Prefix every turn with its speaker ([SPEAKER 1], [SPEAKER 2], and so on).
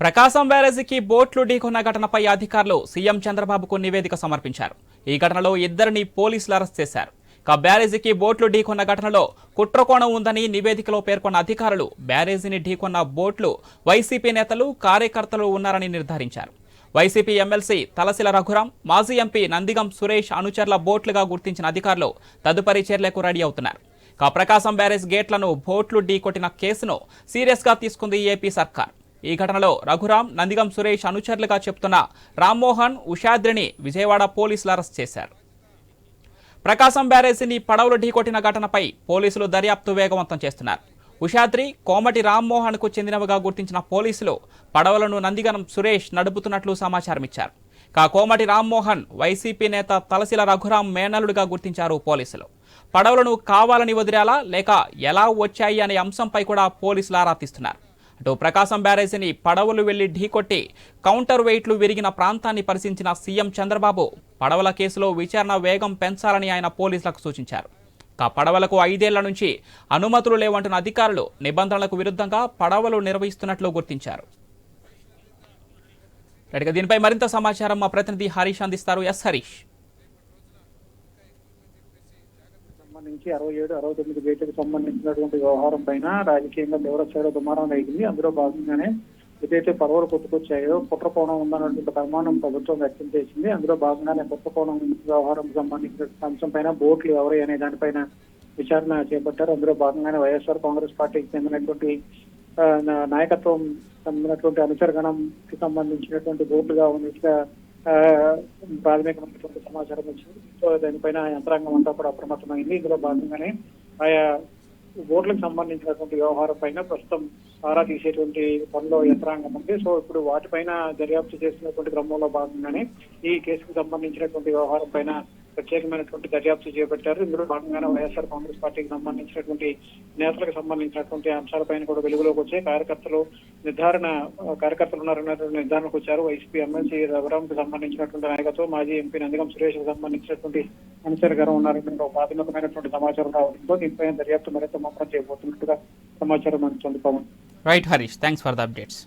[SPEAKER 1] ప్రకాశం బ్యారేజీకి బోట్లు ఢీకొన్న ఘటనపై అధికారులు సీఎం చంద్రబాబుకు నివేదిక సమర్పించారు. ఈ ఘటనలో ఇద్దరిని పోలీసులు అరెస్ట్ చేశారు. ఇక బ్యారేజీకి బోట్లు ఢీకొన్న ఘటనలో కుట్రకోణం ఉందని నివేదికలో పేర్కొన్న అధికారులు బ్యారేజీని ఢీకొన్న బోట్లు వైసీపీ నేతలు కార్యకర్తలు ఉన్నారని నిర్ధారించారు. వైసీపీ ఎమ్మెల్సీ తలసిల రఘురాం మాజీ ఎంపీ నందిగం సురేష్ అనుచరుల బోట్లుగా గుర్తించిన అధికారులు తదుపరి చర్యలకు రెడీ అవుతున్నారు. ఇక ప్రకాశం బ్యారేజ్ గేట్లను బోట్లు ఢీకొట్టిన కేసును సీరియస్గా తీసుకుంది ఏపీ సర్కార్. ఈ ఘటనలో రఘురాం నందిగం సురేష్ అనుచరులుగా చెప్తున్న రామ్మోహన్ ఉషాద్రిని విజయవాడ పోలీసులు అరెస్ట్ చేశారు. ప్రకాశం బ్యారేజీని పడవలు ఢీకొట్టిన ఘటనపై పోలీసులు దర్యాప్తు వేగవంతం చేస్తున్నారు. ఉషాద్రి కోమటి రామ్మోహన్కు చెందినవిగా గుర్తించిన పోలీసులు పడవలను నందిగనం సురేష్ నడుపుతున్నట్లు సమాచారం ఇచ్చారు కా కోమటి రామ్మోహన్ వైసీపీ నేత తలసిల రఘురాం మేనలుడిగా గుర్తించారు పోలీసులు. పడవలను కావాలని వదిలేలా లేక ఎలా వచ్చాయి అనే అంశంపై కూడా పోలీసులు ఆరా తీస్తున్నారు. ఇటు ప్రకాశం బ్యారేజీని పడవలు వెళ్ళి ఢీకొట్టి కౌంటర్ వెయిట్లు విరిగిన ప్రాంతాన్ని పరిశీలించిన సీఎం చంద్రబాబు పడవల కేసులో విచారణ వేగం పెంచాలని ఆయన పోలీసులకు సూచించారు. కా పడవలకు ఐదేళ్ళ నుంచి అనుమతులు లేవంటున్న అధికారులు నిబంధనలకు విరుద్ధంగా పడవలు నిర్వహిస్తున్నట్లు గుర్తించారు. దీనిపై మరింత సమాచారం మా ప్రతినిధి హరీష్ అందిస్తారు. ఎస్ హరీష్.
[SPEAKER 2] సంబంధించి అరవై ఏడు అరవై తొమ్మిది గేట్లకు సంబంధించినటువంటి వ్యవహారం పైన రాజకీయంగా తీవ్రస్థాయిలో దుమారం రేగింది. అందులో భాగంగానే ఏదైతే పర్వలు కొట్టుకొచ్చాయో కుట్రకోణం ఉందన్నటువంటి ప్రమాణం ప్రభుత్వం వ్యక్తం చేసింది. అందులో భాగంగానే కుట్రకోణం వ్యవహారం సంబంధించిన అంశం పైన బోట్లు ఎవరు అనే దానిపైన విచారణ చేపట్టారు. అందులో భాగంగానే వైఎస్ఆర్ కాంగ్రెస్ పార్టీకి చెందినటువంటి నాయకత్వం చెందినటువంటి అనుచరగణంకి సంబంధించినటువంటి బోర్డుగా ఉన్నట్టుగా ఆ, ప్రాథమికమైనటువంటి సమాచారం వచ్చింది. సో దానిపైన యంత్రాంగం అంతా కూడా అప్రమత్తమైంది. ఇందులో భాగంగానే ఆయా బోర్డులకు సంబంధించినటువంటి వ్యవహారం పైన ప్రస్తుతం ఆరా తీసేటువంటి పనిలో యంత్రాంగం ఉంది. సో ఇప్పుడు వాటిపైన దర్యాప్తు చేస్తున్నటువంటి క్రమంలో భాగంగానే ఈ కేసుకు సంబంధించినటువంటి వ్యవహారం పైన ప్రత్యేకమైనటువంటి దర్యాప్తు చేపట్టారు. ఇందులో భాగంగానే వైఎస్ఆర్ కాంగ్రెస్ పార్టీకి సంబంధించినటువంటి నేతలకు సంబంధించినటువంటి అంశాలపైన కూడా వెలుగులోకి వచ్చాయి. కార్యకర్తలు నిర్ధారణ కార్యకర్తలు ఉన్నారన్నటువంటి నిర్ధారణకు వచ్చారు. వైసీపీ ఎమ్మెల్సీ రఘురామ్ సంబంధించినటువంటి నాయకత్వం మాజీ ఎంపీ నందిగం సురేష్కు సంబంధించినటువంటి అనుసరి గారు ఉన్నారన్నటువంటి ప్రాథమికమైనటువంటి సమాచారం రావడంతో దీనిపైన దర్యాప్తు మరింత ముమ్మరం చేయబోతున్నట్టుగా సమాచారం అందుతుంది Pavan.
[SPEAKER 1] Right Harish thanks for the updates.